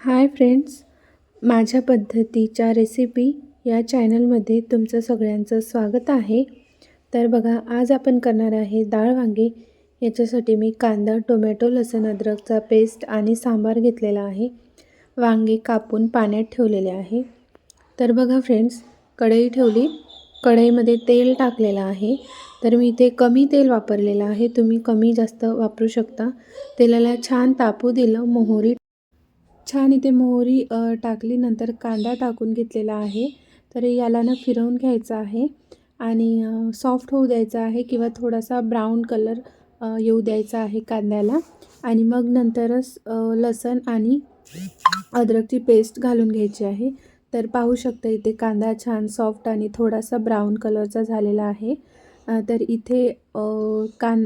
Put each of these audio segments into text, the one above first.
Hi friends माझ्या पद्धतीच्या recipe या चॅनलमध्ये तुमचं सगळ्यांचं स्वागत आहे. तर बघा आज आपण करणार आहे डाळ वांगे. याच्यासाठी मी कांदा टोमॅटो लसूण अद्रकचा पेस्ट आणि सांबार घेतलेला आहे. वांगे कापून पाण्यात ठेवलेले आहे. तर बघा फ्रेंड्स कढई ठेवली. कढईमध्ये तेल टाकलेलं आहे. तर मी इथे कमी तेल वापरलेलं आहे. तुम्ही कमी जास्त वापरू शकता. तेलाला छान तापू दिलं मोहरी छान इथे मोहरी टाकली. नंतर कांदा टाकून घेतलेला आहे. तर याला ना फिरवून घ्यायचं आहे. आणि सॉफ्ट होऊ द्यायचा आहे किंवा थोडासा ब्राऊन कलर येऊ द्यायचा आहे कांद्याला. आणि मग नंतरच लसण आणि अद्रकची पेस्ट घालून घ्यायची आहे. तर पाहू शकता इथे कांदा छान सॉफ्ट आणि थोडासा ब्राऊन कलरचा झालेला आहे. तर इथे कान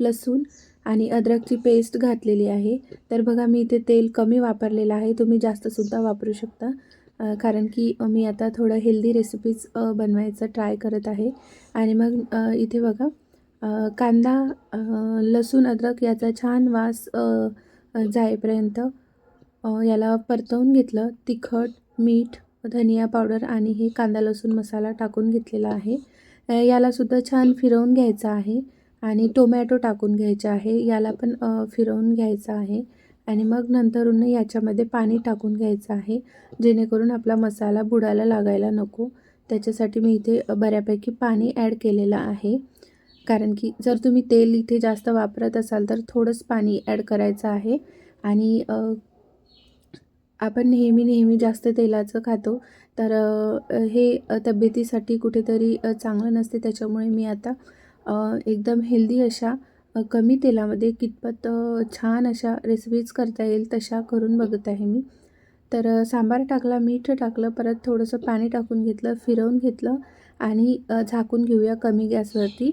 लसूण आणि अद्रकची पेस्ट घातलेली आहे. तर बघा मी इथे तेल कमी वापरलेलं आहे. तुम्ही जास्तसुद्धा वापरू शकता कारण की मी आता थोडं हेल्दी रेसिपीज बनवायचं ट्राय करत आहे. आणि मग इथे बघा कांदा लसूण अद्रक याचा छान वास जाईपर्यंत याला परतवून घेतलं. तिखट मीठ धनिया पावडर आणि हे कांदा लसूण मसाला टाकून घेतलेला आहे. यालासुद्धा छान फिरवून घ्यायचं आहे. आणि टोमॅटो टाकून घ्यायचे आहे. याला पण फिरवून घ्यायचं आहे. आणि मग नंतरून याच्यामध्ये पाणी टाकून घ्यायचं आहे. जेणेकरून आपला मसाला बुडायला लागायला नको. त्याच्यासाठी मी इथे बऱ्यापैकी पाणी ॲड केलेलं आहे. कारण की जर तुम्ही तेल इथे जास्त वापरत असाल तर थोडंच पाणी ॲड करायचं आहे. आणि आपण नेहमी नेहमी जास्त तेलाचं खातो. तर हे तब्येतीसाठी कुठेतरी चांगलं नसते. त्याच्यामुळे मी आता एकदम हेल्दी अशा कमी तेलामध्ये कितपत छान अशा रेसिपीज करता येईल तशा करून बघत आहे मी. तर सांबार टाकला मीठ टाकलं परत थोडंसं पाणी टाकून घेतलं फिरवून घेतलं आणि झाकून घेऊया कमी गॅसवरती.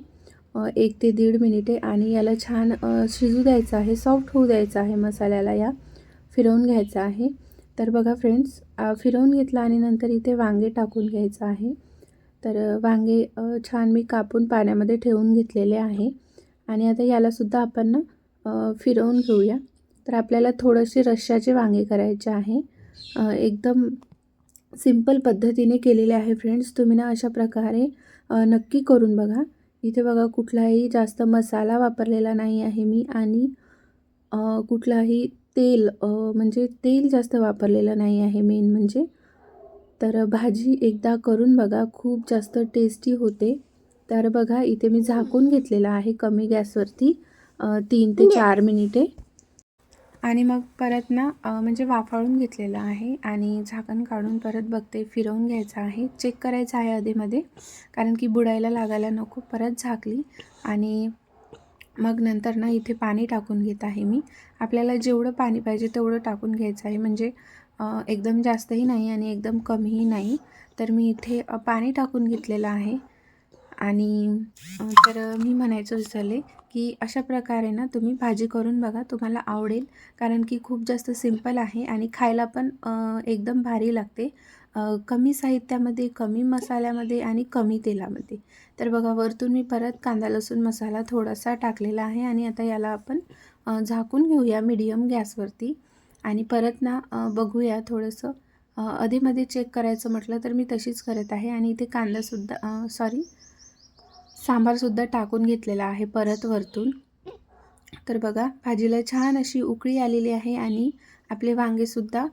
एक ते दीड मिनिटे आणि याला छान शिजू द्यायचं आहे सॉफ्ट होऊ द्यायचं आहे मसाल्याला या. फिरवून घ्यायचं आहे. तर बघा फ्रेंड्स फिरवून घेतलं आणि नंतर इथे वांगे टाकून घ्यायचं आहे. तर वांगे छान मी कापून पाण्यामध्ये ठेवून घेतलेले आहे. आणि आता यालासुद्धा आपण फिरवून घेऊया. तर आपल्याला थोडेसे रश्श्याचे वांगे करायचे आहे. एकदम सिंपल पद्धतीने केलेले आहे फ्रेंड्स. तुम्ही ना अशा प्रकारे नक्की करून बघा. इथे बघा कुठलाही जास्त मसाला वापरलेला नाही आहे मी. आणि कुठलाही तेल म्हणजे तेल जास्त वापरलेलं नाही आहे मेन म्हणजे. तर भाजी एकदा करून बघा खूप जास्त टेस्टी होते. तर बघा इथे मी झाकून घेतलेलं आहे कमी गॅसवरती तीन ते चार मिनिटे. आणि मग परत ना म्हणजे वाफाळून घेतलेलं आहे आणि झाकण काढून परत बघते फिरवून घ्यायचं आहे. चेक करायचं आहे आधीमध्ये कारण की बुडायला लागायला नको परत झाकली. आणि मग नंतर ना इथे पाणी टाकून घेत आहे मी. आपल्याला जेवढं पाणी पाहिजे तेवढं टाकून घ्यायचं आहे. म्हणजे एकदम जास्तही नाही आणि एकदम कमीही नाही. तर मी इथे पाणी टाकून घेतलेलं आहे. आणि तर मी म्हणायचं विसरले की अशा प्रकारे ना तुम्ही भाजी करून बघा तुम्हाला आवडेल. कारण की खूप जास्त सिंपल आहे आणि खायला पण एकदम भारी लागते. कमी साहित्यामध्ये कमी मसाल्यामध्ये आणि कमी तेलामध्ये. तर बघा वरतून मी परत कांदा लसूण मसाला थोडासा टाकलेला आहे आणि आता याला आपण झाकून घेऊया मीडियम गॅसवरती. आणि परत ना बघूया थोडंसं. अधेमध्ये चेक करायचं म्हटलं तर मी तशीच करत आहे आणि इथे कांदासुद्धा सॉरी सांबारसुद्धा टाकून घेतलेला आहे परत वरतून. तर बघा भाजीला छान अशी उकळी आलेली आहे आणि आपले वांगेसुद्धा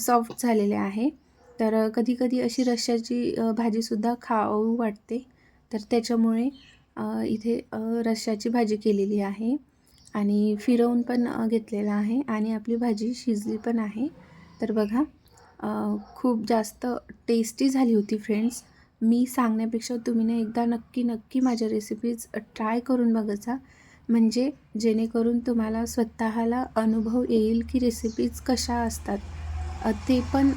सॉफ्ट झालेले आहे. तर कधीकधी अशी रश्श्याची भाजीसुद्धा खाऊ वाटते. तर त्याच्यामुळे इथे रश्श्याची भाजी केलेली आहे. आणि फिरवून पण घेतलेला आहे आणि आपली भाजी शिजली पण आहे. तर बघा खूप जास्त टेस्टी झाली होती फ्रेंड्स मी सांगण्यापेक्षा तुम्ही ना एकदा नक्की नक्की माझ्या रेसिपीज ट्राय करून बघायचा. म्हणजे जेणेकरून तुम्हाला स्वतःला अनुभव येईल की रेसिपीज कशा असतात. ते पण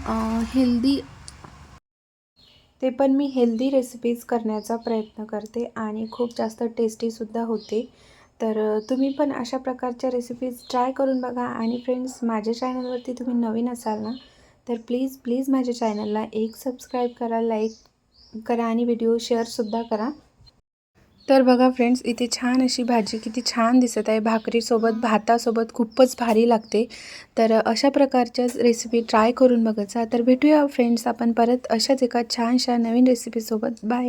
हेल्दी ते पण मी हेल्दी रेसिपीज करण्याचा प्रयत्न करते आणि खूप जास्त टेस्टीसुद्धा होते. तर तुम्ही पण अशा प्रकारच्या रेसिपीज ट्राय करून बघा आणि फ्रेंड्स माझ्या चॅनलवरती तुम्ही नवीन असाल ना तर प्लीज प्लीज माझ्या चॅनलला एक सबस्क्राईब करा लाईक करा आणि व्हिडिओ शेअरसुद्धा करा. तर बघा फ्रेंड्स इथे छान अशी भाजी किती छान दिसत आहे. भाकरीसोबत भातासोबत खूपच भारी लागते. तर अशा प्रकारच्याच रेसिपी ट्राय करून बघायचा. तर भेटूया फ्रेंड्स आपण परत अशाच एका छानशा नवीन रेसिपीसोबत बाय